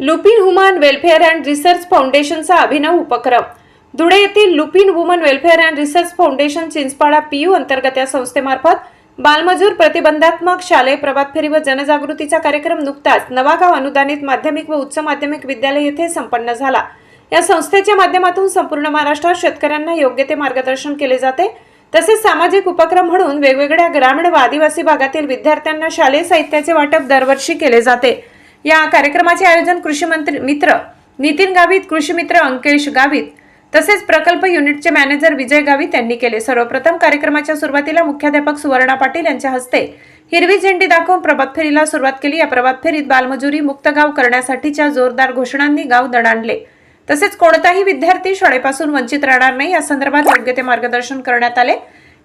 Lupin woman welfare and research फाउंडेशनचा अभिनव उपक्रम. धुळे येथील Lupin woman welfare and research foundation Chinchpada PU अंतर्गत या संस्थेमार्फत बालमजूर प्रतिबंधात्मक शालेय प्रभात फेरी व जनजागृतीचा कार्यक्रम नुकताच नवागाव अनुदानित माध्यमिक व उच्च माध्यमिक विद्यालय येथे संपन्न झाला. या संस्थेच्या माध्यमातून संपूर्ण महाराष्ट्रात शेतकऱ्यांना योग्य ते मार्गदर्शन केले जाते. तसेच सामाजिक उपक्रम म्हणून वेगवेगळ्या ग्रामीण व आदिवासी भागातील विद्यार्थ्यांना शालेय साहित्याचे वाटप दरवर्षी केले जाते. या कार्यक्रमाचे आयोजन कृषी मंत्री मित्र नितीन गावित कृषी मित्र अंकेश गावित तसेच प्रकल्प युनिटचे मॅनेजर विजय गावित यांनी केले. सर्वप्रथम कार्यक्रमाच्या सुरुवातीला मुख्याध्यापक सुवर्णा पाटील यांच्या हस्ते हिरवी झेंडी दाखवून प्रभात फेरीला सुरुवात केली. या प्रभात फेरीत बालमजुरी मुक्त गाव करण्यासाठीच्या जोरदार घोषणांनी गाव दणाणले. तसेच कोणताही विद्यार्थी शाळेपासून वंचित राहणार नाही. या संदर्भात योग्य ते मार्गदर्शन करण्यात आले.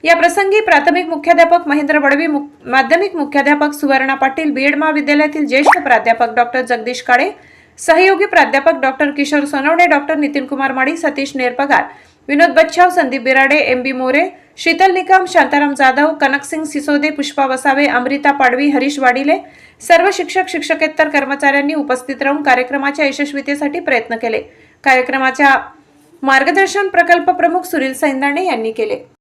या प्रसंगी प्राथमिक मुख्याध्यापक महेंद्र बडवी मुख- माध्यमिक मुख्याध्यापक सुवर्णा पाटील बीएड महाविद्यालयातील ज्येष्ठ प्राध्यापक डॉक्टर जगदीश काळे सहयोगी प्राध्यापक doctor Kishor Sonawane doctor Nitin Kumar Madi Satish Nerpagar Vinod Bachhav Sandeep Birade M B More Sheetal Nikam Shantaram Jadhav Kanaksing Sisode Pushpa Vasave Amruta Padvi Harish Wadile सर्व शिक्षक शिक्षकेतर कर्मचाऱ्यांनी उपस्थित राहून कार्यक्रमाच्या यशस्वीतेसाठी प्रयत्न केले. कार्यक्रमाच्या मार्गदर्शन प्रकल्प प्रमुख सुनील सैंदाणे यांनी केले.